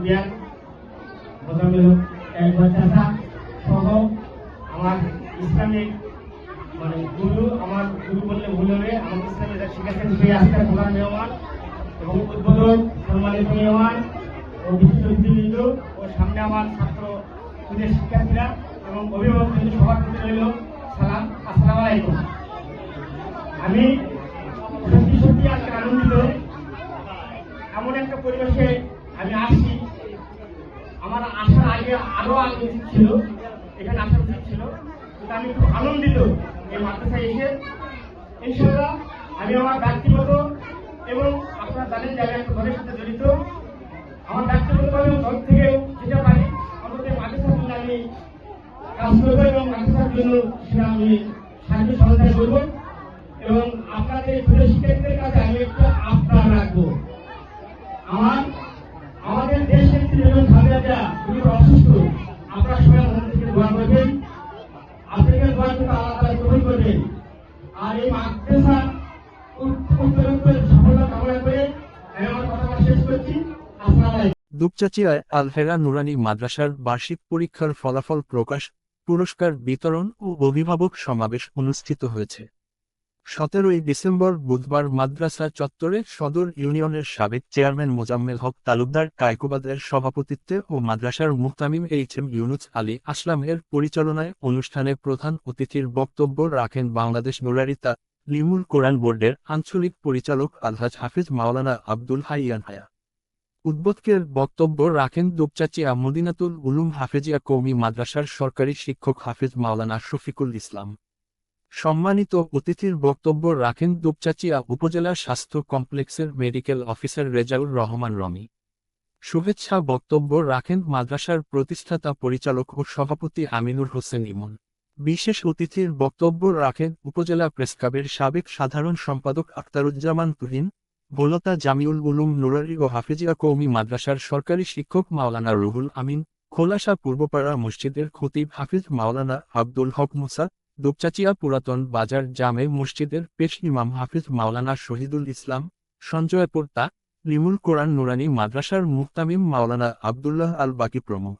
হক একবার চাষা সহ আমার ইসলামিক মানে গুরু আমার গুরু বললে ভুল হবে আমার ইসলামী যা শিখেছেন সেই আজকের প্রধান মেহমান এবং উদ্বোধক সম্মানিত মেহমান ও অতিথিবৃন্দ ও সামনে আমার ছাত্র শিক্ষার্থীরা এবং অভিভাবক সবার প্রতি রইল সালাম, আসসালামু আলাইকুম। আমি সত্যি সত্যি আজকে আনন্দিত। এমন একটা পরিবেশে আমি আসছি। আমার আসার আগে আরও আগে ছিল। এখানে আসা উচিত ছিল। কিন্তু আমি খুব আনন্দিত এই মাদ্রাসায় এসে। ইনশাল্লাহ আমি আমার ব্যক্তিগত এবং আপনারা জানেন যে আমি একটা দলের সাথে জড়িত। আমার ব্যক্তিগতভাবে দল থেকেও যেতে পারি। অন্তত মাদ্রাসার জন্য আমি কাজ করব এবং মাদ্রাসার জন্য সেটা আমি সাহায্য সহযোগিতা করব। এবং আপনাদের প্রিয় শিক্ষার্থীদের কাছে দুপচাচিয়ায় আলহেরা নুরানি মাদ্রাসার বার্ষিক পরীক্ষার ফলাফল প্রকাশ, পুরস্কার বিতরণ ও অভিভাবক সমাবেশ অনুষ্ঠিত হয়েছে। সতেরোই ডিসেম্বর বুধবার মাদ্রাসা চত্বরে সদর ইউনিয়নের সাবেক চেয়ারম্যান মোজাম্মেল হক তালুকদার কায়কোবাদের সভাপতিত্বে ও মাদ্রাসার মুহতামিম এইচ এম ইউনুস আলী আসলামের পরিচালনায় অনুষ্ঠানে প্রধান অতিথির বক্তব্য রাখেন বাংলাদেশ নুরারিতা লিমুল কোরআন বোর্ডের আঞ্চলিক পরিচালক আলহাজ হাফিজ মাওলানা আব্দুল হাইয়ান হায়া। উদ্বোধকের বক্তব্য রাখেন দুপচাচিয়া মদিনাতুল উলুম হাফেজিয়া কৌমি মাদ্রাসার সরকারি শিক্ষক হাফিজ মাওলানা শফিকুল ইসলাম। সম্মানিত অতিথির বক্তব্য রাখেন দুপচাচিয়া উপজেলা স্বাস্থ্য কমপ্লেক্সের মেডিকেল অফিসার রেজাউর রহমান রমি। শুভেচ্ছা বক্তব্য রাখেন মাদ্রাসার প্রতিষ্ঠাতা পরিচালক ও সভাপতি আমিনুর হোসেন ইমন। বিশেষ অতিথির বক্তব্য রাখেন উপজেলা প্রেসক্লাবের সাবেক সাধারণ সম্পাদক আখতারুজ্জামান তুহিন বোলতা জামিউল উলুম নুরারি ও হাফিজিয়া কৌমি মাদ্রাসার সরকারি শিক্ষক মাওলানা রুহুল আমিন, খোলাসা পূর্বপাড়া মসজিদের খতিব হাফিজ মাওলানা আব্দুল হক মুসা দুপচাচিয়া পুরাতন বাজার জামে মসজিদের পেশ ইমাম হাফিজ মাওলানা শহীদুল ইসলাম সঞ্জয় পোর্তা নিমুল কোরআন নুরানি মাদ্রাসার মুক্তামিম মাওলানা আবদুল্লাহ আল বাকি প্রমুখ।